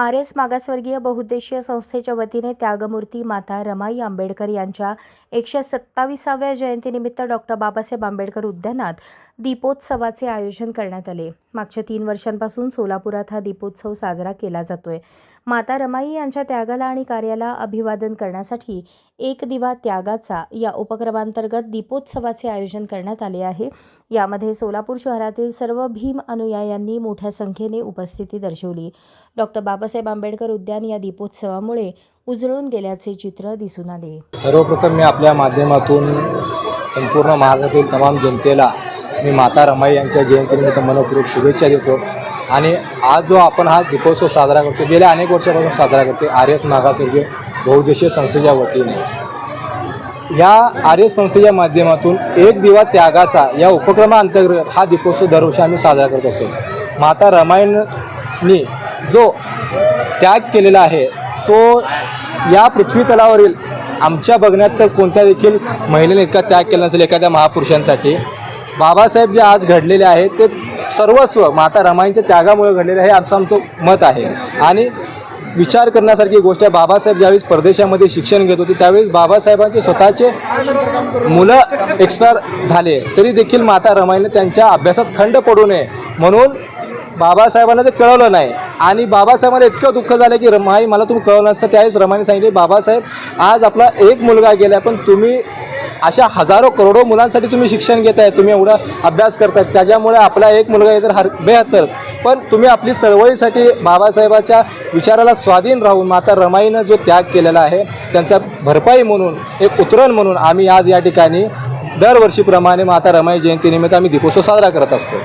R S मागासवर्गीय बहुउद्देशीय संस्थेच्या वतीने त्यागमूर्ती माता रमाई आंबेडकर यांच्या एकशे सत्तावीसाव्या जयंतीनिमित्त डॉक्टर बाबासाहेब आंबेडकर उद्यानात दीपोत्सवाचे आयोजन करण्यात आले. मागच्या तीन वर्षांपासून सोलापुरात हा दीपोत्सव साजरा केला जातोय. माता रमाई यांच्या त्यागाला आणि कार्याला अभिवादन करण्यासाठी एक दिवा त्यागाचा या उपक्रमांतर्गत दीपोत्सवाचे आयोजन करण्यात आले आहे. यामध्ये सोलापूर शहरातील सर्व भीम अनुयायांनी मोठ्या संख्येने उपस्थिती दर्शवली. डॉक्टर बाबासाहेब आंबेडकर उद्यान या दीपोत्सवामुळे उजळून गेल्याचे चित्र दिसून आले. सर्वप्रथम मी आपल्या माध्यमातून संपूर्ण महाराष्ट्रातील तमाम जनतेला मी माता रमाई यांच्या जयंतीनिमित्त मनपूर्वक शुभेच्छा देतो. आणि आज जो आपण हा दीपोत्सव साजरा करतो गेल्या अनेक वर्षापासून साजरा करतो आर एस मागासवर्गीय बहुउद्देशीय संस्थेच्या वतीने. या आर्य संस्थेच्या माध्यमातून एक दिवा त्यागाचा या उपक्रमाअंतर्गत हा दीपोत्सव दरवर्षी आम्ही साजरा करत असतो. माता रमायणनी जो त्याग केलेला आहे तो या पृथ्वी तलावरील आमच्या बघण्यात तर कोणत्या देखील महिलेने इतका त्याग केला नसेल एखाद्या महापुरुषांसाठी बाबासाहेब जे आज घडलेले आहेत ते सर्वस्व माता रमाईंच्या त्यागामुळे घडलेले आहे आमचं आमचं मत आहे. आणि विचार करण्यासारखी गोष्ट आहे बाबासाहेब ज्यावेळेस परदेशामध्ये शिक्षण घेत होते त्यावेळेस बाबासाहेबांचे स्वतःचे मुलं एक्सपायर झाले. तरी देखील माता रमाईने त्यांच्या अभ्यासात खंड पडू नये. म्हणून बाबासाहेबांना ते कळवलं नाही. आणि बाबासाहेबांना इतकं दुःख झालं की रमाई मला तुम्ही कळवलं नसतं. त्यावेळेस रमाईने सांगितले बाबासाहेब आज आपला एक मुलगा गेला पण तुम्ही अशा हजारो करोडो मुलांसाठी तुम्ही शिक्षण घेत आहे तुम्ही एवढा अभ्यास करताय. त्याच्यामुळे आपला एक मुलगा इतर तर हर बेहतर. पण तुम्ही आपली चळवळीसाठी बाबासाहेबाच्या विचाराला स्वाधीन राहून माता रमाईनं जो त्याग केलेला आहे त्यांचा भरपाई म्हणून एक उतरण म्हणून आम्ही आज या ठिकाणी दरवर्षीप्रमाणे माता रमाई जयंतीनिमित्त आम्ही दीपोत्सव साजरा करत असतो.